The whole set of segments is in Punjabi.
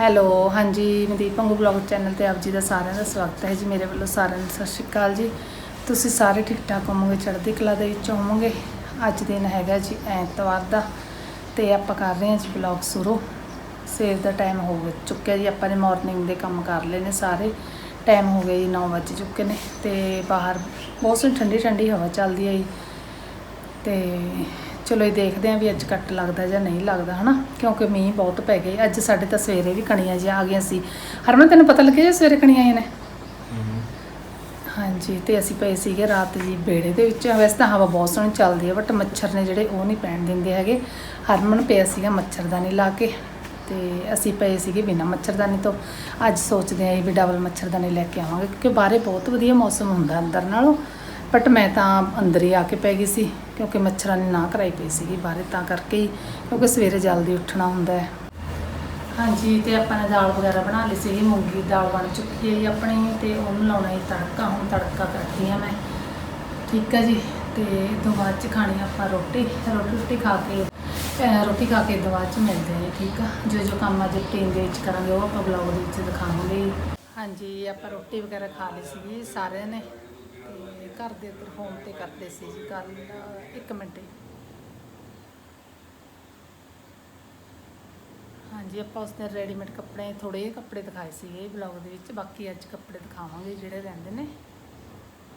ਹੈਲੋ, ਹਾਂਜੀ, ਮਨਦੀਪ ਪੰਗੂ ਬਲੌਗ ਚੈਨਲ ਤੇ ਆਪ ਜੀ ਦਾ ਸਾਰਿਆਂ ਦਾ ਸਵਾਗਤ ਹੈ ਜੀ, ਮੇਰੇ ਵੱਲੋਂ ਸਾਰਿਆਂ ਨੂੰ ਸਤਿ ਸ਼੍ਰੀ ਅਕਾਲ ਜੀ। ਤੁਸੀਂ ਸਾਰੇ ਠੀਕ ਠਾਕ ਹੋਵੋਗੇ, ਚੜ੍ਹਦੀ ਕਲਾ ਦੇ ਵਿੱਚ ਹੋਵੋਗੇ? ਅੱਜ ਦਿਨ ਹੈਗਾ ਜੀ ਐਤਵਾਰ ਦਾ ਤੇ ਆਪਾਂ ਕਰ ਰਹੇ ਹਾਂ ਜੀ ਬਲੌਗ ਸ਼ੁਰੂ। ਸਵੇਰ ਦਾ ਟਾਈਮ ਹੋ ਚੁੱਕਿਆ ਜੀ, ਆਪਾਂ ਨੇ ਮਾਰਨਿੰਗ ਦੇ ਕੰਮ ਕਰ ਲਏ ਨੇ ਸਾਰੇ। ਟਾਈਮ ਹੋ ਗਿਆ ਜੀ 9 ਵਜੇ ਚੁੱਕੇ ਨੇ ਤੇ ਬਾਹਰ ਬਹੁਤ ਸੋਹਣੀ ਠੰਡੀ ਠੰਡੀ ਹਵਾ ਚੱਲਦੀ ਹੈ ਜੀ। ਤੇ ਚਲੋ ਇਹ ਦੇਖਦੇ ਆਂ ਵੀ ਅੱਜ ਕੱਟ ਲੱਗਦਾ ਜਾਂ ਨਹੀਂ ਲੱਗਦਾ ਹਨਾ? ਕਿਉਂਕਿ ਮੀਂਹ ਬਹੁਤ ਪੈ ਗਏ। ਅੱਜ ਸਾਡੇ ਤਾਂ ਸਵੇਰੇ ਵੀ ਕਣੀਆਂ ਜਿਹਾ ਆ ਗਈਆਂ ਸੀ। ਹਰਮਨ ਤੈਨੂੰ ਪਤਾ ਲੱਗਿਆ ਜੇ ਸਵੇਰੇ ਕਣੀਆਂ ਆਈਆਂ ਨੇ? ਹਾਂਜੀ ਤੇ ਅਸੀਂ ਪਏ ਸੀਗੇ ਰਾਤ ਜੀ ਬੇੜੇ ਦੇ ਵਿੱਚ। ਵੈਸੇ ਤਾਂ ਹਵਾ ਬਹੁਤ ਸੋਹਣੀ ਚੱਲਦੀ ਹੈ ਬਟ ਮੱਛਰ ਨੇ ਜਿਹੜੇ ਉਹ ਨਹੀਂ ਪੈਣ ਦਿੰਦੇ ਹੈਗੇ। ਹਰਮਨ ਪਿਆ ਸੀਗਾ ਮੱਛਰਦਾਨੀ ਲਾ ਕੇ ਤੇ ਅਸੀਂ ਪਏ ਸੀਗੇ ਬਿਨਾ ਮੱਛਰਦਾਨੀ ਤੋਂ। ਅੱਜ ਸੋਚਦੇ ਆਂ ਵੀ ਡਬਲ ਮੱਛਰਦਾਨੀ ਲੈ ਕੇ ਆਵਾਂਗੇ ਕਿਉਂਕਿ ਬਾਹਰੇ ਬਹੁਤ ਵਧੀਆ ਮੌਸਮ ਹੁੰਦਾ ਅੰਦਰ ਨਾਲੋਂ। ਬਟ ਮੈਂ ਤਾਂ ਅੰਦਰ ਹੀ ਆ ਕੇ ਪੈ ਗਈ ਸੀ, ਕਿਉਂਕਿ ਮੱਛਰਾਂ ਨੇ ਨਾ ਕਰਾਈ ਪਈ ਸੀਗੀ ਬਾਹਰ, ਤਾਂ ਕਰਕੇ ਹੀ, ਕਿਉਂਕਿ ਸਵੇਰੇ ਜਲਦੀ ਉੱਠਣਾ ਹੁੰਦਾ ਹੈ। ਹਾਂਜੀ, ਤੇ ਆਪਾਂ ਨੇ ਦਾਲ ਵਗੈਰਾ ਬਣਾ ਲਈ ਸੀਗੀ, ਮੂੰਗੀ ਦੀ ਦਾਲ ਬਣ ਚੁੱਕੀ ਹੈ ਜੀ ਆਪਣੀ, ਤੇ ਉਹਨੂੰ ਲਾਉਣਾ ਹੈ ਤੜਕਾ, ਹੁਣ ਤੜਕਾ ਕਰਦੀ ਆ ਮੈਂ। ਠੀਕ ਹੈ ਜੀ, ਤੇ ਇਹ ਤੋਂ ਬਾਅਦ ਚ ਖਾਣੀ ਆਪਾਂ ਰੋਟੀ ਰੋਟੀ ਰੋਟੀ ਖਾ ਕੇ ਰੋਟੀ ਖਾ ਕੇ ਤੋਂ ਚ ਮਿਲਦੇ ਆ ਠੀਕ ਆ? ਜੋ ਜੋ ਕੰਮ ਅੱਜ ਟੀਮ ਦੇ ਵਿੱਚ ਕਰਾਂਗੇ, ਉਹ ਆਪਾਂ ਬਲੌਗ ਦੇ ਵਿੱਚ ਦਿਖਾਵਾਂਗੇ ਹਾਂਜੀ, ਆਪਾਂ ਰੋਟੀ ਵਗੈਰਾ ਖਾ ਲਈ ਸੀਗੀ, ਸਾਰਿਆਂ ਨੇ। ਘਰ ਦੇ ਉੱਪਰ ਹੋਮ ਤੇ ਕਰਦੇ ਸੀ ਜੀ ਕੱਲ ਇੱਕ ਮਿੰਟ ਜੀ। ਹਾਂਜੀ, ਆਪਾਂ ਉਸ ਦਿਨ ਰੈਡੀਮੇਡ ਕੱਪੜੇ ਥੋੜੇ ਜਿਹੇ ਕੱਪੜੇ ਦਿਖਾਏ ਸੀ ਇਹ ਬਲੌਗ ਦੇ ਵਿੱਚ, ਬਾਕੀ ਅੱਜ ਕੱਪੜੇ ਦਿਖਾਵਾਂਗੇ ਜਿਹੜੇ ਰਹਿੰਦੇ ਨੇ।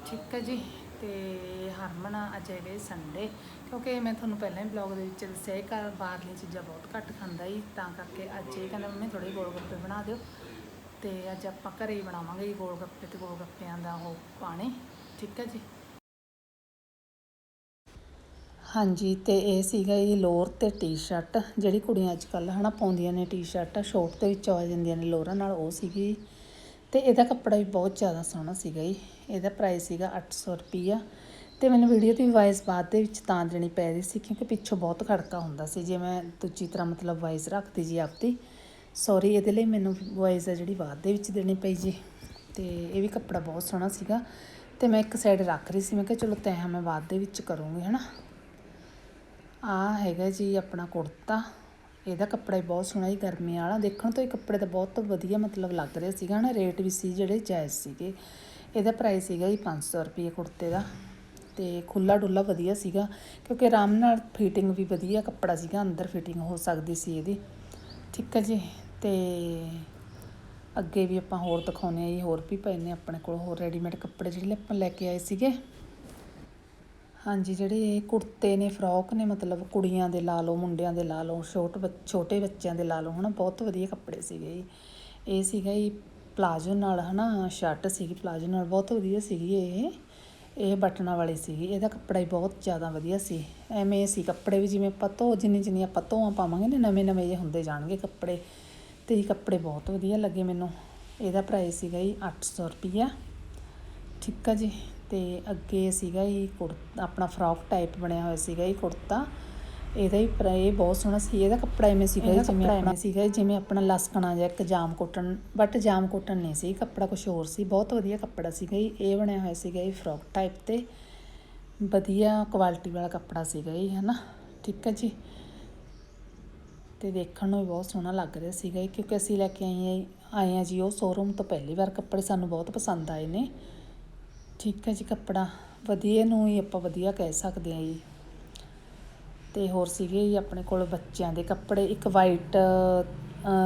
ਠੀਕ ਹੈ ਜੀ, ਤੇ ਹਰਮਨ, ਅੱਜ ਹੈਗੇ ਸੰਡੇ ਕਿਉਂਕਿ ਮੈਂ ਤੁਹਾਨੂੰ ਪਹਿਲਾਂ ਹੀ ਬਲੌਗ ਦੇ ਵਿੱਚ ਦੱਸਿਆ ਇਹ ਘਰ ਬਾਹਰਲੀਆਂ ਚੀਜ਼ਾਂ ਬਹੁਤ ਘੱਟ ਖਾਂਦਾ ਜੀ, ਤਾਂ ਕਰਕੇ ਅੱਜ ਇਹ ਕਹਿੰਦਾ, ਮੰਮੀ ਥੋੜੇ ਗੋਲ ਗੱਪੇ ਬਣਾ ਦਿਓ। ਤੇ ਅੱਜ ਆਪਾਂ ਘਰੇ ਹੀ ਬਣਾਵਾਂਗੇ ਜੀ ਗੋਲ ਗੱਪੇ ਤੇ ਗੋਲ ਗੱਪਿਆਂ ਦਾ ਉਹ ਪਾਣੀ। ਠੀਕ ਹੈ ਜੀ। ਹਾਂਜੀ, ਤੇ ਇਹ ਸੀਗਾ ਜੀ ਲੋਅਰ ਤੇ ਟੀ-ਸ਼ਰਟ, ਜਿਹੜੀ ਕੁੜੀਆਂ ਅੱਜ ਕੱਲ੍ਹ ਹਨਾ ਪਾਉਂਦੀਆਂ ਨੇ ਟੀ ਸ਼ਰਟਾਂ ਸ਼ੋਰਟ ਦੇ ਵਿੱਚ ਆ ਜਾਂਦੀਆਂ ਨੇ ਲੋਅਰਾਂ ਨਾਲ, ਉਹ ਸੀਗੀ। ਤੇ ਇਹਦਾ ਕੱਪੜਾ ਵੀ ਬਹੁਤ ਜ਼ਿਆਦਾ ਸੋਹਣਾ ਸੀਗਾ ਜੀ। ਇਹਦਾ ਪ੍ਰਾਈਸ ਸੀਗਾ 800 ਰੁਪਈਆ। ਤੇ ਮੈਨੂੰ ਵੀਡੀਓ ਦੀ ਵਾਇਸ ਬਾਅਦ ਦੇ ਵਿੱਚ ਤਾਂ ਦੇਣੀ ਪੈ ਰਹੀ ਸੀ, ਕਿਉਂਕਿ ਪਿੱਛੋਂ ਬਹੁਤ ਖੜਕਾ ਹੁੰਦਾ ਸੀ, ਜੇ ਮੈਂ ਦੂਜੀ ਤਰ੍ਹਾਂ ਮਤਲਬ ਵਾਇਸ ਰੱਖਦੀ ਜੀ ਆਪਦੀ। ਸੌਰੀ ਇਹਦੇ ਲਈ ਮੈਨੂੰ ਵਾਇਸ ਆ ਜਿਹੜੀ ਬਾਅਦ ਦੇ ਵਿੱਚ ਦੇਣੀ ਪਈ ਜੀ। ਤੇ ਇਹ ਵੀ ਕੱਪੜਾ ਬਹੁਤ ਸੋਹਣਾ ਸੀਗਾ ਤੇ ਮੈਂ ਇੱਕ ਸਾਈਡ ਰੱਖ ਰਹੀ ਸੀ, ਮੈਂ ਕਿਹਾ ਚਲੋ ਤੈਂ ਮੈਂ ਬਾਅਦ ਦੇ ਵਿੱਚ ਕਰੂੰਗੀ, ਹਨਾ। ਆ ਹੈਗਾ ਜੀ ਆਪਣਾ ਕੁੜਤਾ, ਇਹਦਾ ਕੱਪੜਾ ਵੀ ਬਹੁਤ ਸੋਹਣਾ ਹੀ ਗਰਮੀ ਵਾਲਾ। ਦੇਖਣ ਤੋਂ ਹੀ ਕੱਪੜੇ ਤਾਂ ਬਹੁਤ ਵਧੀਆ ਮਤਲਬ ਲੱਗ ਰਿਹਾ ਸੀਗਾ ਨਾ ਰੇਟ ਵੀ ਸੀ ਜਿਹੜੇ ਜਾਇਜ਼ ਸੀਗੇ। ਇਹਦਾ ਪ੍ਰਾਈਸ ਸੀਗਾ ਜੀ 500 ਰੁਪਏ ਕੁੜਤੇ ਦਾ ਤੇ ਖੁੱਲਾ ਡੁੱਲਾ ਵਧੀਆ ਸੀਗਾ, ਕਿਉਂਕਿ ਆਰਾਮ ਨਾਲ ਫਿਟਿੰਗ ਵੀ ਵਧੀਆ ਕੱਪੜਾ ਸੀਗਾ, ਅੰਦਰ ਫਿਟਿੰਗ ਹੋ ਸਕਦੀ ਸੀ ਇਹਦੀ। ਠੀਕ ਹੈ ਜੀ, ਤੇ ਅੱਗੇ ਵੀ ਆਪਾਂ ਹੋਰ ਦਿਖਾਉਨੇ ਆ ਜੀ, ਹੋਰ ਵੀ ਪਏ ਨੇ ਆਪਣੇ ਕੋਲ, ਹੋਰ ਰੈਡੀਮੇਡ ਕੱਪੜੇ ਜਿਹੜੇ ਆਪਾਂ ਲੈ ਕੇ ਆਏ ਸੀਗੇ। ਹਾਂਜੀ, ਜਿਹੜੇ ਇਹ ਕੁੜਤੇ ਨੇ, ਫਰੋਕ ਨੇ, ਮਤਲਬ ਕੁੜੀਆਂ ਦੇ ਲਾ ਲਓ, ਮੁੰਡਿਆਂ ਦੇ ਲਾ ਲਓ, ਛੋਟ ਬੱਚ- ਛੋਟੇ ਬੱਚਿਆਂ ਦੇ ਲਾ ਲਓ, ਹਨਾ, ਬਹੁਤ ਵਧੀਆ ਕੱਪੜੇ ਸੀਗੇ ਜੀ। ਇਹ ਸੀਗਾ ਜੀ ਪਲਾਜੋ ਨਾਲ, ਹਨਾ ਸ਼ਰਟ ਸੀਗੀ ਪਲਾਜੋ ਨਾਲ, ਬਹੁਤ ਵਧੀਆ ਸੀਗੀ ਇਹ। ਇਹ ਬਟਨਾਂ ਵਾਲੀ ਸੀਗੀ, ਇਹਦਾ ਕੱਪੜਾ ਹੀ ਬਹੁਤ ਜ਼ਿਆਦਾ ਵਧੀਆ ਸੀ। ਐਵੇਂ ਸੀ ਕੱਪੜੇ ਵੀ ਜਿਵੇਂ ਆਪਾਂ ਧੋ, ਜਿੰਨੀ ਜਿੰਨੀ ਆਪਾਂ ਧੋਆਂ ਪਾਵਾਂਗੇ ਨਾ, ਨਵੇਂ ਨਵੇਂ ਜਿਹੇ ਹੁੰਦੇ ਜਾਣਗੇ ਕੱਪੜੇ। ਤੇ ਇਹ ਕੱਪੜੇ ਬਹੁਤ ਵਧੀਆ ਲੱਗੇ ਮੈਨੂੰ। ਇਹਦਾ ਪ੍ਰਾਈਸ ਸੀਗਾ ਜੀ 800 ਰੁਪਈਆ। ਠੀਕ ਆ ਜੀ। ਤੇ ਅੱਗੇ ਸੀਗਾ ਇਹ ਕੁੜਤਾ ਆਪਣਾ ਫਰੋਕ ਟਾਈਪ ਬਣਿਆ ਹੋਇਆ ਸੀਗਾ ਇਹ ਕੁੜਤਾ। ਇਹਦਾ ਹੀ ਪ੍ਰਾ- ਇਹ ਬਹੁਤ ਸੋਹਣਾ ਸੀ। ਇਹਦਾ ਕੱਪੜਾ ਐਵੇਂ ਸੀਗਾ ਜਿਵੇਂ ਆਪਣਾ ਸੀਗਾ। ਜਿਵੇਂ ਆਪਣਾ ਲਸਕਣਾ ਜਿਹਾ ਇੱਕ ਜਾਮ ਕੋਟਨ ਬਟ ਜਾਮ ਕੋਟਨ ਨਹੀਂ ਸੀ। ਕੱਪੜਾ ਕੁਝ ਹੋਰ ਸੀ। ਬਹੁਤ ਵਧੀਆ ਕੱਪੜਾ ਸੀਗਾ ਇਹ ਬਣਿਆ ਹੋਇਆ ਸੀਗਾ ਇਹ ਫਰੋਕ ਟਾਈਪ ਤੇ। ਵਧੀਆ ਕੁਆਲਿਟੀ ਵਾਲਾ ਕੱਪੜਾ ਸੀਗਾ ਜੀ ਹਨਾ। ਠੀਕ ਹੈ ਜੀ। ਤੇ ਦੇਖਣ ਨੂੰ ਵੀ ਬਹੁਤ ਸੋਹਣਾ ਲੱਗ ਰਿਹਾ ਸੀਗਾ ਕਿਉਂਕਿ ਅਸੀਂ ਲੈ ਕੇ ਆਏ ਆ ਆਏ ਆ ਜੀ ਉਹ ਸ਼ੋਰੂਮ ਤੋਂ ਪਹਿਲੀ ਵਾਰ ਕੱਪੜੇ ਸਾਨੂੰ ਬਹੁਤ ਪਸੰਦ ਆਏ ਨੇ। ਠੀਕ ਹੈ ਜੀ, ਕੱਪੜਾ ਵਧੀਆ ਨੂੰ ਹੀ ਆਪਾਂ ਵਧੀਆ ਕਹਿ ਸਕਦੇ ਹਾਂ ਜੀ। ਤੇ ਹੋਰ ਸੀਗੇ ਜੀ ਆਪਣੇ ਕੋਲ ਬੱਚਿਆਂ ਦੇ ਕੱਪੜੇ, ਇੱਕ ਵਾਈਟ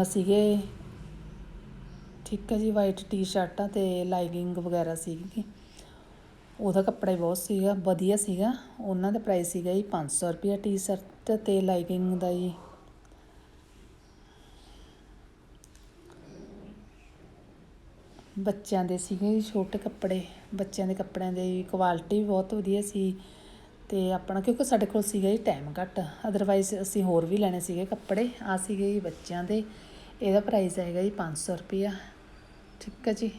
ਸੀਗੇ। ਠੀਕ ਹੈ ਜੀ ਵਾਈਟ ਟੀ-ਸ਼ਰਟਾਂ ਤੇ ਲਾਈਨਿੰਗ ਵਗੈਰਾ ਸੀਗੀ। ਉਹਦਾ ਕੱਪੜਾ ਹੀ ਬਹੁਤ ਸੀਗਾ, ਵਧੀਆ ਸੀਗਾ। ਉਹਨਾਂ ਦਾ ਪ੍ਰਾਈਸ ਸੀਗਾ ਜੀ 500 ਰੁਪਏ ਟੀ-ਸ਼ਰਟ ਤੇ ਲਾਈਨਿੰਗ ਦਾ ਜੀ। ਬੱਚਿਆਂ ਦੇ ਸੀਗੇ ਜੀ, ਛੋਟੇ ਕੱਪੜੇ, ਬੱਚਿਆਂ ਦੇ ਕੱਪੜਿਆਂ ਦੀ ਕੁਆਲਿਟੀ ਵੀ ਬਹੁਤ ਵਧੀਆ ਸੀ ਅਤੇ ਆਪਣਾ, ਕਿਉਂਕਿ ਸਾਡੇ ਕੋਲ ਸੀਗਾ ਜੀ ਟਾਈਮ ਘੱਟ ਅਦਰਵਾਈਜ਼ ਅਸੀਂ ਹੋਰ ਵੀ ਲੈਣੇ ਸੀਗੇ ਕੱਪੜੇ ਆ ਸੀਗੇ ਜੀ ਬੱਚਿਆਂ ਦੇ, ਇਹਦਾ ਪ੍ਰਾਈਸ ਹੈਗਾ ਜੀ 500 ਰੁਪਿਆ ਠੀਕ ਹੈ ਜੀ।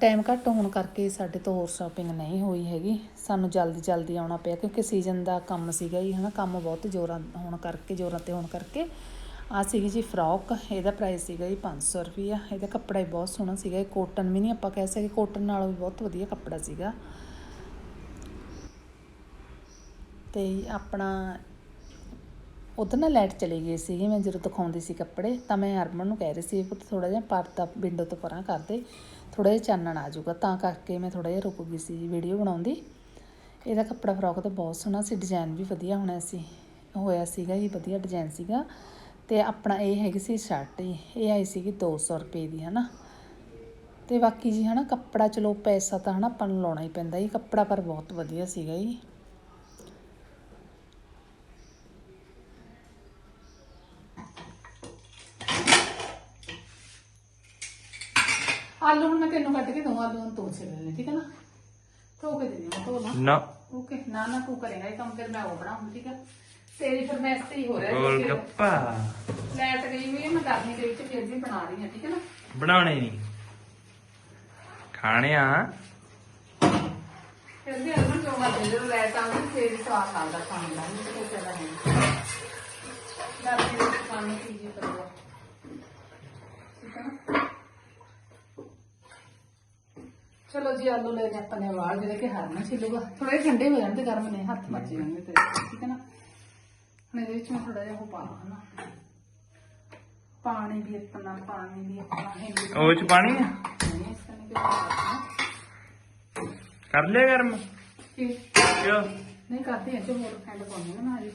ਟਾਈਮ ਘੱਟ ਹੋਣ ਕਰਕੇ ਸਾਡੇ ਤੋਂ ਹੋਰ ਸ਼ਾਪਿੰਗ ਨਹੀਂ ਹੋਈ ਹੈਗੀ, ਸਾਨੂੰ ਜਲਦੀ ਜਲਦੀ ਆਉਣਾ ਪਿਆ, ਕਿਉਂਕਿ ਸੀਜ਼ਨ ਦਾ ਕੰਮ ਸੀਗਾ ਜੀ, ਹਨਾ, ਕੰਮ ਬਹੁਤ ਜ਼ੋਰਾਂ, ਹੋਣ ਕਰਕੇ, ਜ਼ੋਰਾਂ ਤੇ ਹੋਣ ਕਰਕੇ ਆ ਸੀਗੀ ਜੀ ਫਰੋਕ, ਇਹਦਾ ਪ੍ਰਾਈਸ ਸੀਗਾ ਜੀ 500 ਰੁਪਿਆ ਇਹਦਾ ਕੱਪੜਾ ਹੀ ਬਹੁਤ ਸੋਹਣਾ ਸੀਗਾ, ਇਹ ਕੋਟਨ ਵੀ ਨਹੀਂ ਆਪਾਂ ਕਹਿ ਸਕਦੇ ਕੋਟਨ ਨਾਲੋਂ ਵੀ ਬਹੁਤ ਵਧੀਆ ਕੱਪੜਾ ਸੀਗਾ। ਤੇ ਆਪਣਾ ਉਧਰ ਨਾ ਲਾਈਟ ਚਲੀ ਗਈ ਸੀਗੀ, ਮੈਂ ਜਦੋਂ ਦਿਖਾਉਂਦੀ ਸੀ ਕੱਪੜੇ, ਤਾਂ ਮੈਂ ਹਰਮਨ ਨੂੰ ਕਹਿ ਰਹੀ ਸੀ, ਪੁੱਤ ਥੋੜਾ ਜਿਹਾ ਪਰਦਾ ਵਿੰਡੋ ਤੋਂ ਪਰਾਂ ਕਰ ਦੇ ਥੋੜਾ ਜਿਹਾ ਚਾਨਣ ਆ ਜਾਊਗਾ। ਤਾਂ ਕਰਕੇ ਮੈਂ ਥੋੜਾ ਜਿਹਾ ਰੁਕ ਗਈ ਸੀ ਵੀਡੀਓ ਬਣਾਉਂਦੀ। ਇਹਦਾ ਕੱਪੜਾ ਫਰੋਕ ਤਾਂ ਬਹੁਤ ਸੋਹਣਾ ਸੀ ਡਿਜ਼ਾਈਨ ਵੀ ਵਧੀਆ ਹੋਣਾ ਸੀ, ਹੋਇਆ ਸੀਗਾ ਜੀ, ਵਧੀਆ ਡਿਜ਼ਾਈਨ ਸੀਗਾ। ਤੇ ਆਪਣਾ ਇਹ ਹੈਗੀ ਸੀ ਸ਼ਰਟ ਇਹ ਆਈ ਸੀਗੀ 200 ਰੁਪਏ ਦੀ ਹਨਾ। ਤੇ ਬਾਕੀ ਜੀ ਹਨਾ ਕੱਪੜਾ ਚਲੋ ਪੈਸਾ ਤਾਂ ਹਨਾ ਆਪਾਂ ਨੂੰ ਲਾਉਣਾ ਹੀ ਪੈਂਦਾ ਜੀ। ਕੱਪੜਾ ਪਰ ਬਹੁਤ ਵਧੀਆ ਸੀਗਾ ਜੀ। ਆਲੂ ਹੁਣ ਮੈਂ ਤੈਨੂੰ ਕੱਢ ਕੇ ਦਊਂ ਆਲੂ ਹੁਣ ਤੂੰ ਛਿੱਲ ਲੈ ਠੀਕ ਹੈ ਨਾ? ਧੋ ਕੇ ਦੇ ਦੇ ਮੈਂ ਧੋ ਲਾ। ਨਾ। ਓਕੇ ਨਾ ਨਾ ਤੂੰ ਕਰੇਗਾ ਇਹ ਕੰਮ ਫਿਰ ਮੈਂ ਉਹ ਬਣਾਉਂਗੀ ਠੀਕ ਹੈ? ਤੇਰੀ ਫਰਮਾਇਸ਼ ਤੇ ਹੀ ਹੋ ਰਿਹਾ ਗੋਲ ਕਿਉਂਕਿ ਗੱਪਾ। ਲੈਟ ਗਈ ਹੋਈ ਹੈ ਮੈਂ ਗਰਮੀ ਦੇ ਵਿੱਚ ਫਿਰ ਵੀ ਬਣਾ ਰਹੀ ਹਾਂ ਠੀਕ ਹੈ ਨਾ? ਬਣਾਉਣੇ ਨਹੀਂ। ਖਾਣੇ ਆ। ਫਿਰ ਵੀ ਅਲਮਨ ਜੋ ਮਰਜ਼ੀ ਜਦੋਂ ਲੈਟ ਆਉਂਦੀ ਫਿਰ ਹੀ ਸਵਾਦ ਲੱਗਦਾ ਖਾਣ ਦਾ ਨਹੀਂ ਤਾਂ ਕੋਈ ਫਾਇਦਾ ਨਹੀਂ। ਗਰਮੀ ਦੇ ਵਿੱਚ ਖਾਣ ਨੂੰ ਕੀ ਜੀ ਕਰੂਗਾ ਠੀਕ ਹੈ ਨਾ? ਚਲੋ ਜੀ ਆਲੂ ਲੈ ਕੇ ਆਪਾਂ ਨੇ ਵਾਲ ਜਿਹੜੇ ਕਿ ਹਰ ਨਾ ਛਿਲੂਗਾ ਥੋੜੇ ਠੰਡੇ ਹੋ ਜਾਣ ਤੇ ਗਰਮ ਨੇ ਹੱਥ ਮੱਚ ਜਾਣਗੇ ਤੇ ਠੀਕ ਹੈ ਨਾ? ਹੁਣ ਇਹਦੇ ਵਿੱਚ ਮੈਂ ਥੋੜਾ ਜਿਹਾ ਉਹ ਪਾ ਲਾਂ ਹਨਾ। ਪਾਣੀ ਵੀ ਆਪਣਾ ਪਾਣੀ ਵੀ ਆਪਣਾ ਹਿੰਗ ਉਹ ਚ ਪਾਣੀ ਆ? ਕਰ ਲਿਆ ਗਰਮ? ਕੀ? ਕਿਉਂ? ਨਹੀਂ ਕਰਦੇ ਅੱਜ ਹੋਰ ਫੈਂਡ ਪਾਉਣੀ ਨਾ ਜੀ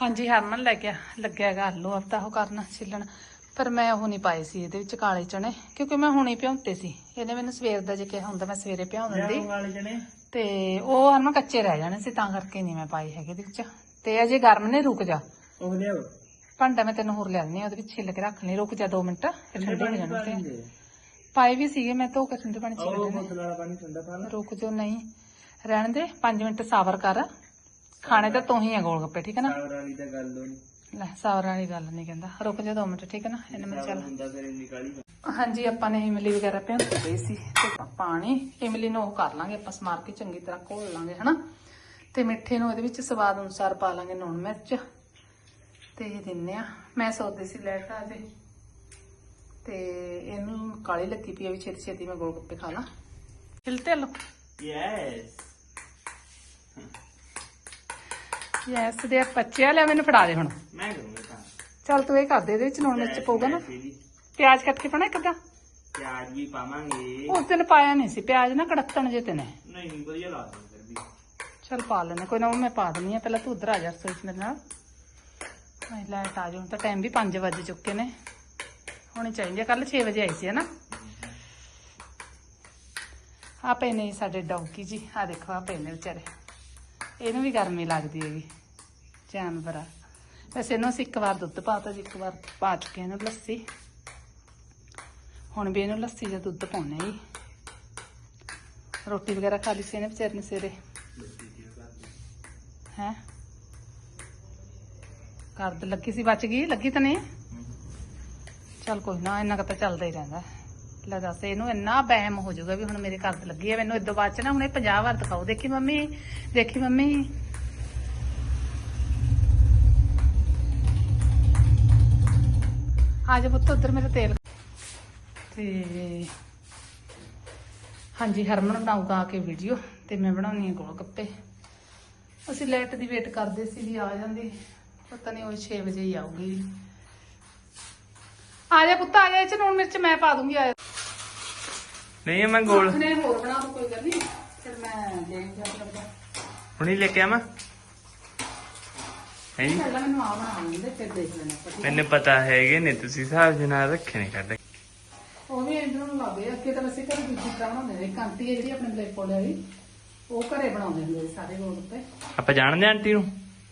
ਹਾਂਜੀ। ਹਰਮਨ ਲੈ ਗਿਆ ਲੱਗਿਆ ਹੈਗਾ ਆਲੂ ਆਪ ਤਾਂ ਉਹ ਕਰਨਾ ਛਿੱਲਣ। ਪਰ ਮੈਂ ਉਹ ਨਹੀਂ ਪਾਏ ਸੀ ਇਹਦੇ ਵਿੱਚ ਕਾਲੇ ਚਣੇ ਕਿਉਂਕਿ ਮੈਂ ਹੁਣੇ ਭਿਉਂਤੇ ਸੀ। ਇਹਨੇ ਮੈਨੂੰ ਸਵੇਰ ਦਾ ਜੇ ਕਿਹਾ ਹੁੰਦਾ ਮੈਂ ਸਵੇਰੇ ਭਿਉਂ ਦਿੰਦੀ। ਤੇ ਉਹ ਹਰਮਨ ਕੱਚੇ ਰਹਿ ਜਾਣੇ ਸੀ ਤਾਂ ਕਰਕੇ ਨਹੀਂ ਮੈਂ ਪਾਏ ਹੈਗੇ ਇਹਦੇ ਵਿੱਚ। ਤੇ ਅਜੇ ਗਰਮ ਨੇ ਰੁਕ ਜਾ। ਉਹ ਲਿਆਓ। ਭਾਂਡਾ ਮੈਂ ਤੈਨੂੰ ਹੋਰ ਲਿਆ ਦਿੰਦੀ ਹਾਂ ਉਹਦੇ ਵਿੱਚ ਛਿੱਲ ਕੇ ਰੱਖ ਲਈ। ਰੁਕ ਜਾ 2 ਮਿੰਟ ਫਿਰ ਠੰਡੇ ਹੋ ਜਾਣੇ ਤੇ। ਪਾਏ ਵੀ ਸੀਗੇ ਮੈਂ ਧੋ ਕੇ ਠੰਡੇ ਪਾਣੀ ਉਹ ਨੇ ਬੋਤਲ ਵਾਲਾ ਪਾਣੀ ਠੰਡਾ ਪਾ ਲਾ। ਰੁਕ ਜੋ ਨਹੀਂ। ਰਹਿਣ ਦੇ 5 ਮਿੰਟ ਸਾਬਰ ਕਰ। ਖਾਣੇ ਤਾਂ ਤੂੰ ਹੀ ਆ ਗੋਲ ਗੱਪੇ ਠੀਕ ਹੈ ਨਾ? ਸਾਵਰ ਵਾਲੀ ਤਾਂ ਗੱਲ ਹੋਣੀ। ਲੈ ਸਾਬਰ ਵਾਲੀ ਗੱਲ ਨਹੀਂ ਕਹਿੰਦਾ। ਰੁਕ ਜਾ 2 ਮਿੰਟ ਠੀਕ ਹੈ ਨਾ? ਇਹਨੇ ਮੈਂ ਚੱਲ। ਹੁੰਦਾ ਫਿਰ ਹਾਂਜੀ ਆਪਾਂ ਨੇ ਇਮਲੀ ਵਗੈਰਾ ਪਈ ਸੀ। ਤੇ ਪਾਣੀ ਇਮਲੀ ਨੂੰ ਉਹ ਕਰ ਲਾਂਗੇ ਆਪਾਂ ਸਮਾਰ ਕੇ ਚੰਗੀ ਤਰ੍ਹਾਂ ਘੋਲ ਲਾਂਗੇ ਹਨਾ? ਤੇ ਮਿੱਠੇ ਨੂੰ ਇਹਦੇ ਵਿੱਚ ਸਵਾਦ ਅਨੁਸਾਰ ਪਾ ਲਾਂਗੇ ਲੂਣ ਮਿਰਚ। ਤੇ ਇਹ ਦਿੰਨੇ ਆ। ਮੈਂ ਸੋਚਦੀ ਸੀ ਲੈਟ ਆ ਜੇ। ਤੇ ਇਹਨੂੰ ਕਾਲੀ ਲੱਗੀ ਪਈ ਆ ਵੀ ਛੇਤੀ ਛੇਤੀ ਮੈਂ ਗੋਲ ਗੱਪੇ ਖਾ ਲਾਂ। ਹਿਲਤੇ ਲੋ ਯੈਸ ਯੈਸ ਦੇ ਬੱਚੇ ਲੈ ਮੈਨੂੰ ਫੜਾ ਦੇ ਹੁਣ। ਮੈਂ ਕਰੂੰਗਾ ਤਾਂ। ਚੱਲ ਤੂੰ ਇਹ ਕਰ ਦੇ ਇਹਦੇ ਵਿੱਚ ਲੂਣ ਮਿਰਚ ਪਊਗਾ ਨਾ। ਪਿਆਜ਼ ਕੱਟ ਕੇ ਪਾਣਾ ਕਿੱਦਾਂ ਪਿਆਜ਼ ਵੀ ਪਾਵਾਂਗੇ। ਉਸ ਦਿਨ ਪਾਇਆ ਨਹੀਂ ਸੀ ਪਿਆਜ਼ ਨਾ ਕੜਕਣ ਜੇ ਤੇ ਨੇ ਨਹੀਂ ਨਹੀਂ ਵਧੀਆ ਲੱਗਦਾ ਚਲ ਪਾ ਲੈਣੇ ਕੋਈ ਨਾ ਉਹ ਮੈਂ ਪਾ ਦਿੰਨੀ ਆ ਪਹਿਲਾਂ ਤੂੰ ਉਧਰ ਆ ਜਾ ਰਸੋਈ 'ਚ ਮੇਰੇ ਨਾਲ। ਹਾਂ ਲਾਈਟ ਆ ਜਾਓ ਤਾਂ ਟਾਈਮ ਵੀ 5 ਵਜੇ ਚੁੱਕੇ ਨੇ। ਹੋਣੀ ਚਾਹੀਦੀ ਆ। ਕੱਲ 6 ਵਜੇ ਆਈ ਸੀ, ਹੈ ਨਾ? ਆ ਪਏ ਨੇ ਜੀ ਸਾਡੇ ਡੌਂਕੀ ਜੀ। ਆ ਦੇਖੋ, ਆ ਪਏ ਨੇ ਵਿਚਾਰੇ। ਇਹਨੂੰ ਵੀ ਗਰਮੀ ਲੱਗਦੀ ਹੈਗੀ। ਜਾਨਵਰ ਆ। ਵੈਸੇ ਇਹਨੂੰ ਅਸੀਂ ਇੱਕ ਵਾਰ ਦੁੱਧ ਪਾਤਾ ਜੀ। ਇੱਕ ਵਾਰ ਪਾ ਚੁੱਕੇ ਇਹਨੂੰ ਲੱਸੀ। ਹੁਣ ਵੀ ਇਹਨੂੰ ਲੱਸੀ ਜਾਂ ਦੁੱਧ ਪਾਉਣੇ ਜੀ। ਰੋਟੀ ਵਗੈਰਾ ਖਾ ਲਈ ਸੀ ਇਹਨੇ ਵਿਚਾਰੇ ਨੇ ਸਵੇਰੇ। ਹੈ। ਕਰਦ ਲੱਗੀ ਸੀ, ਬਚ ਗਈ। ਲੱਗੀ ਤਾਂ ਨਹੀਂ। ਚੱਲ ਕੋਈ ਨਾ, ਇੰਨਾ ਕੁ ਚੱਲਦਾ ਹੀ ਰਹਿੰਦਾ। ਲੈ ਦੱਸ, ਇਹਨੂੰ ਇੰਨਾ ਬਹਿਮ ਹੋ ਜਾਊਗਾ ਵੀ ਹੁਣ ਮੇਰੇ ਕਰਦ ਲੱਗੀ ਹੈ। ਮੈਨੂੰ ਇਦੋਂ ਬਾਅਦ ਚ ਨਾ ਹੁਣ 50 ਵਾਰ ਦਿਖਾਓ। ਦੇਖੀ ਮੰਮੀ ਦੇਖੀ ਮੰਮੀ। ਆ ਜਾ ਪੁੱਤ, ਉਧਰ ਮੇਰਾ ਤੇਲ। ਤੇ ਹਾਂਜੀ, ਹਰਮਨ ਬਣਾਊਗਾ ਆ ਕੇ ਵੀਡੀਓ, ਤੇ ਮੈਂ ਬਣਾਉਣੀ ਹੈ ਗੋਲ ਗੱਪੇ। ਅਸੀਂ ਲਾਈਟ ਦੀ ਵੇਟ ਕਰਦੇ ਸੀ ਵੀ ਆ ਜਾਂਦੀ। ਪਤਾ ਨਹੀਂ ਉਹ 6 ਵਜੇ ਹੀ ਆਊਗੀ। ਆ ਜਾ ਪੁੱਤ ਆ ਜਾ ਇਹ ਚ ਲੂਣ ਮਿਰਚ ਮੈਂ ਪਾ ਦੂੰਗੀ ਆ ਜਾ। ਨਹੀਂ ਮੈਂ ਗੋਲ ਨੇ ਹੋਰ ਬਣਾ ਦੋ ਕੋਈ ਗੱਲ ਨਹੀਂ ਫਿਰ ਮੈਂ ਦੇ ਜਾ ਲੱਗਦਾ ਹੁਣੀ ਲੈ ਕੇ ਆਵਾਂ? ਹੈ? ਜੀ ਪਹਿਲਾਂ ਮੈਨੂੰ ਆ ਬਣਾ ਲੈਂਦੇ ਫਿਰ ਦੇਖ ਲੈਣਾ? ਮੈਨੂੰ ਪਤਾ ਹੈਗੇ ਨੇ ਤੁਸੀਂ ਹਿਸਾਬ ਜਨਾ ਰੱਖੇ ਨੇ ਕੱਢ ਉਹ ਵੀ ਇਹਨਾਂ ਨੂੰ ਲਾਵੇ ਅੱਗੇ ਤਾਂ ਵੈਸੇ ਘਰੇ ਦੂਜੀ ਤਰ੍ਹਾਂ ਬਣਾਉਂਦੇ ਨੇ ਕਾਂਤੀ ਹੈ ਜਿਹੜੀ ਆਪਣੇ ਬਲੇਕ ਵਾਲੀ। ਉਹ ਘਰੇ ਬਣਾਉਂਦੇ ਹੁੰਦੇ ਸੀ ਸਾਰੇ ਗੋਲ ਗੱਪੇ ਆਪਾਂ ਜਾਣਦੇ ਆਂਟੀ ਨੂੰ?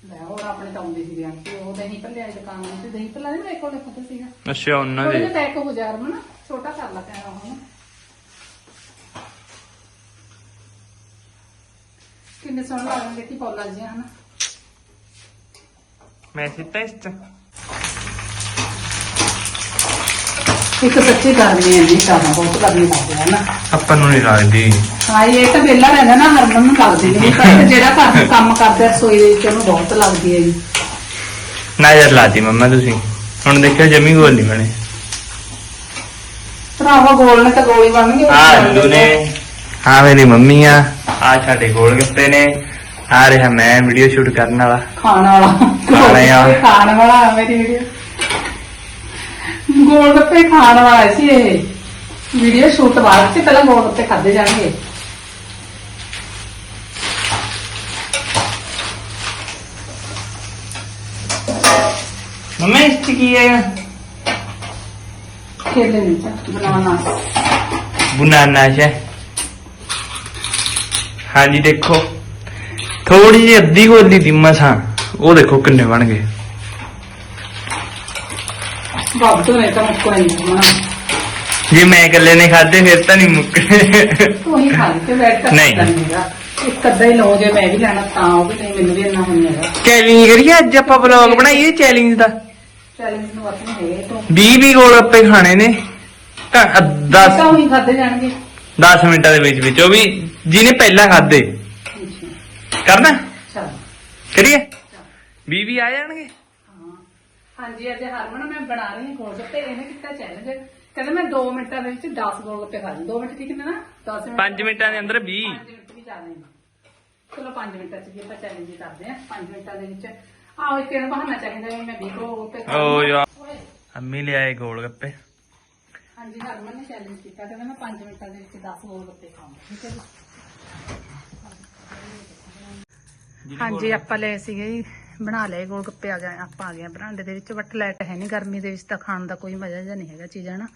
ਲੈ ਹੋਰ ਆਪਣੇ ਤਾਂ ਆਉਂਦੀ ਸੀ ਆਂਟੀ ਉਹ ਦਹੀਂ ਭੱਲਿਆ ਦੀ ਦੁਕਾਨ ਤੇ ਦਹੀਂ ਭੱਲਾ ਨਹੀਂ ਮੇਰੇ ਕੋਲ ਪਤਾ ਸੀਗਾ ਅੱਛਾ ਉਹਨਾਂ ਦੇ। ਜਿਹਾ ਪੈਕ ਹੋ ਜਾ ਰਮਨ ਛੋਟਾ ਕਰ ਲਾ ਪੈਣਾ ਹੁਣ ਕਿੰਨੇ ਸੋਹਣੇ ਲੱਗਦੇ ਕਿ ਪੌਲਾ ਜਿਹਾ ਹਨ। ਮੈਂ ਸਿੱਟਾ ਇਸ ਚ। ਇੱਕ ਸੱਚੀ ਗਰਮੀ ਹੈ ਜੀ ਕਰਨਾ ਬਹੁਤ ਗਰਮੀ ਲੱਗਦੀ ਹੈ ਨਾ। ਆਪਾਂ ਨੂੰ ਨਹੀਂ ਲੱਗਦੀ ਹਾਂ ਇਹ ਤਾਂ ਵਿਹਲਾ ਰਹਿੰਦਾ ਨਾ ਹਰਮਨ ਨੂੰ ਲੱਗਦੀ ਨਹੀਂ ਪਰ ਜਿਹੜਾ ਘਰ ਦਾ ਕੰਮ ਕਰਦਾ ਰਸੋਈ ਦੇ ਵਿੱਚ ਉਹਨੂੰ ਬਹੁਤ ਲੱਗਦੀ ਹੈ ਜੀ। ਨਜ਼ਰ ਲਾਤੀ ਮੰਮਾ ਤੁਸੀਂ। ਹੁਣ ਦੇਖਿਓ ਜਮੀ ਗੋਲ ਨਹੀਂ ਬਣੇ। ਭਰਾਵਾ ਗੋਲ ਨੇ ਤਾਂ ਗੋਲੀ ਬਣ ਗਈ ਆ ਆਲੂ ਨੇ। ਆ ਮੇਰੀ ਮੰਮੀ ਆ। ਆ ਸਾਡੇ ਗੋਲ ਗੱਪੇ ਨੇ। ਆ ਰਿਹਾ ਮੈਂ ਵੀਡੀਓ ਸ਼ੂਟ ਕਰਨ ਵਾਲਾ। ਖਾਣ ਵਾਲਾ। ਖਾਣੇ ਵਾਲਾ। ਖਾਣ ਵਾਲਾ ਮੇਰੀ ਵੀਡੀਓ। ਗੋਲ ਗੱਪੇ ਖਾਣ ਵਾਲਾ ਸੀ ਇਹ। ਵੀਡੀਓ ਸ਼ੂਟ ਬਾਅਦ ਚ ਪਹਿਲਾਂ ਗੋਲ ਗੱਪੇ ਖਾਦੇ ਜਾਣਗੇ। ਮੰਮਾ ਇਸ ਚ ਕੀ ਹੈਗਾ ਖੇਲੇ ਨਹੀਂ ਚਾ ਬਣਾਉਣਾ। ਬਨਾਨਾ ਹੈ ਹਾਂਜੀ ਦੇਖੋ। ਥੋੜੀ ਜਿਹੀ ਅੱਧੀ ਗੋਲੀ ਦੀ ਮਸਾਂ ਉਹ ਦੇਖੋ ਕਿੰਨੇ ਬਣ ਗਏ। ਤਾਂ ਨਹੀਂ ਬਣਾ ਜੇ ਮੈਂ ਇਕੱਲੇ ਨੇ ਖਾਦੇ ਫਿਰ ਤਾਂ ਨਹੀਂ ਮੁੱਕਣੇ ਤੂੰ ਹੀ ਖਾ ਤੇ ਬੈਠ ਕਰ ਨਹੀਂ। ਇੱਕ ਅੱਧਾ ਹੀ ਲਓ ਜੇ ਮੈਂ ਵੀ ਲੈਣਾ ਤਾਂ ਉਹ ਵੀ ਨਹੀਂ ਮੈਨੂੰ ਵੀ ਇੰਨਾ ਹੋਣੀ ਹੈਗਾ ਚੈਲਿੰਜ ਕਰੀਏ ਅੱਜ ਆਪਾਂ ਵਲੌਗ ਬਣਾਈਏ ਚੈਲਿੰਜ ਦਾ? ਚੈਲੰਜ ਨੂੰ ਆਪਣੇ ਹੈ ਤੂੰ। 20 20 ਗੋਲ ਗੱਪੇ ਖਾਣੇ ਨੇ। ਤਾਂ 10 ਤਾਂ ਉਹੀ ਖਾਦੇ ਜਾਣਗੇ। 10 ਮਿੰਟਾਂ ਦੇ ਵਿੱਚ ਵਿੱਚ ਉਹ ਵੀ ਜਿਹਨੇ ਪਹਿਲਾਂ ਖਾਦੇ ਕਰਨਾ? ਚਲ। ਕਰੀਏ? 20 20 ਆ ਜਾਣਗੇ। ਹਾਂਜੀ ਅੱਜ ਹਰਮਨ ਮੈਂ ਬਣਾ ਰਹੀ ਹਾਂ ਗੋਲ ਗੱਪੇ ਇਹਨੇ ਕੀਤਾ ਚੈਲੰਜ ਕਹਿੰਦਾ ਮੈਂ 2 ਮਿੰਟਾਂ ਦੇ ਵਿੱਚ 10 ਗੋਲ ਗੱਪੇ ਖਾ ਲੂੰ। 2 ਮਿੰਟ ਠੀਕ ਨੇ ਨਾ? 10 ਮਿੰਟ 5 ਮਿੰਟਾਂ ਦੇ ਅੰਦਰ 20 5 ਮਿੰਟ ਵੀ ਜ਼ਿਆਦਾ ਨਹੀਂ। ਚਲੋ 5 ਮਿੰਟਾਂ ਚ ਵੀ ਆਪਾਂ ਚੈਲੰਜ ਕਰਦੇ ਹਾਂ। 5 ਮਿੰਟਾਂ ਦੇ ਵਿੱਚ। ਆਹ ਇੱਕ ਇਹਨੂੰ ਬਹਾਨਾ ਚਾਹੀਦਾ ਵੀ ਮੈਂ 20 ਗੋਲ ਗੱਪੇ ਖਾ ਓ ਲੂੰ। ਯਾਰ। ਓਏ, ਅੰਮੀ ਲਿਆਏ ਗੋਲ ਗੱਪੇ ਹਾਂਜੀ ਹਰਮਨ ਨੇ ਚੈਲੰਜ ਕੀਤਾ। ਕਹਿੰਦਾ ਮੈਂ 5 ਮਿੰਟਾਂ ਦੇ ਵਿੱਚ 10 ਗੋਲ ਗੱਪੇ ਖਾਵਾਂਗਾ ਠੀਕ ਹੈ ਜੀ। ਹਾਂਜੀ ਆਪਾਂ ਲਏ ਸੀਗੇ ਜੀ, ਬਣਾ ਲਏ ਗੋਲ ਗੱਪੇ ਆ ਗਏ ਆਪਾਂ ਆ ਗਏ ਬਰਾਂਡੇ ਦੇ ਵਿੱਚ ਬਟ ਲਾਈਟ ਹੈ ਨਹੀਂ ਗਰਮੀ ਦੇ ਵਿੱਚ ਤਾਂ ਖਾਣ ਦਾ ਕੋਈ ਮਜ਼ਾ ਜਿਹਾ ਨਹੀਂ ਹੈਗਾ ਚੀਜ਼ਾਂ ਨਾ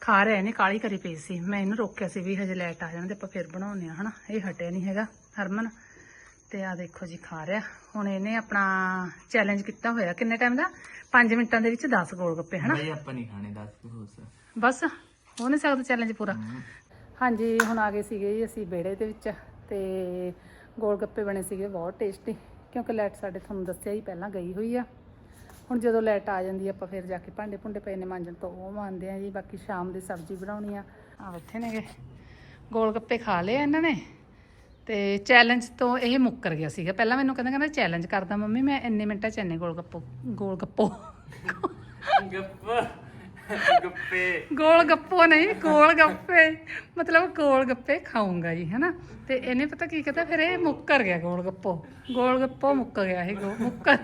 ਖਾ ਰਹੇ ਨੇ ਕਾਲੀ ਕਰੀ ਪਈ ਸੀ। ਮੈਂ ਇਹਨੂੰ ਰੋਕਿਆ ਸੀ ਵੀ ਹਜੇ ਲਾਈਟ ਆ ਜਾਣ ਤੇ ਆਪਾਂ ਫਿਰ ਬਣਾਉਂਦੇ ਆ ਹਨਾ? ਇਹ ਹਟਿਆ ਨਹੀਂ ਹੈਗਾ ਹਰਮਨ। ਤੇ ਆ ਦੇਖੋ ਜੀ ਖਾ ਰਿਹਾ। ਹੁਣ ਇਹਨੇ ਆਪਣਾ ਚੈਲੰਜ ਕੀਤਾ ਹੋਇਆ ਕਿੰਨੇ ਟਾਈਮ ਦਾ? 5 ਮਿੰਟਾਂ ਦੇ ਵਿੱਚ 10 ਗੋਲ ਗੱਪੇ ਹਨਾ? ਬਈ ਆਪਾਂ ਨਹੀਂ ਖਾਣੇ 10 ਹੋਸ ਬਸ ਹੋ ਨਹੀਂ ਸਕਦਾ ਚੈਲੰਜ ਪੂਰਾ। ਹਾਂਜੀ ਹੁਣ ਆ ਗਏ ਸੀਗੇ ਜੀ ਅਸੀਂ ਵਿਹੜੇ ਦੇ ਵਿੱਚ ਤੇ ਗੋਲ ਗੱਪੇ ਬਣੇ ਸੀਗੇ ਬਹੁਤ ਟੇਸਟੀ ਕਿਉਂਕਿ ਲਾਈਟ ਸਾਡੇ ਤੁਹਾਨੂੰ ਦੱਸਿਆ ਹੀ ਪਹਿਲਾਂ ਗਈ ਹੋਈ ਆ। ਹੁਣ ਜਦੋਂ ਲਾਈਟ ਆ ਜਾਂਦੀ ਆਪਾਂ ਫਿਰ ਜਾ ਕੇ ਭਾਂਡੇ ਭੁੰਡੇ ਪਏ ਨੇ ਮਾਂਜਣ ਤੋਂ ਉਹ ਮੰਨਦੇ ਆ ਜੀ, ਬਾਕੀ ਸ਼ਾਮ ਦੀ ਸਬਜ਼ੀ ਬਣਾਉਣੀ ਆ। ਆ ਬੈਠੇ ਨੇਗੇ। ਗੋਲ ਗੱਪੇ ਖਾ ਲਏ ਇਹਨਾਂ ਨੇ। ਤੇ ਚੈਲੰਜ ਤੋਂ ਇਹ ਮੁੱਕਰ ਗਿਆ ਸੀਗਾ। ਪਹਿਲਾਂ ਮੈਨੂੰ ਕਹਿੰਦਾ ਕਹਿੰਦਾ ਚੈਲੰਜ ਕਰਦਾ ਮੰਮੀ, ਮੈਂ ਇੰਨੇ ਮਿੰਟਾਂ ਚ ਇੰਨੇ ਗੋਲ ਗੱਪੋ ਗੋਲ ਗੱਪੋ। ਗੱਪਾ। ਗੱਪੇ। ਗੋਲ ਗੱਪੋ ਨਹੀਂ, ਗੋਲ ਗੱਪੇ। ਮਤਲਬ ਗੋਲ ਗੱਪੇ ਖਾਊਂਗਾ ਜੀ, ਹੈਨਾ? ਤੇ ਇਹਨੇ ਪਤਾ ਕੀ ਕਹਤਾ ਫਿਰ ਇਹ ਮੁੱਕਰ ਗਿਆ ਗੋਲ ਗੱਪੋ। ਗੋਲ ਗੱਪੋ ਮੁੱਕਰ ਗਿਆ ਇਹ ਗੋ- ਮੁੱਕਰ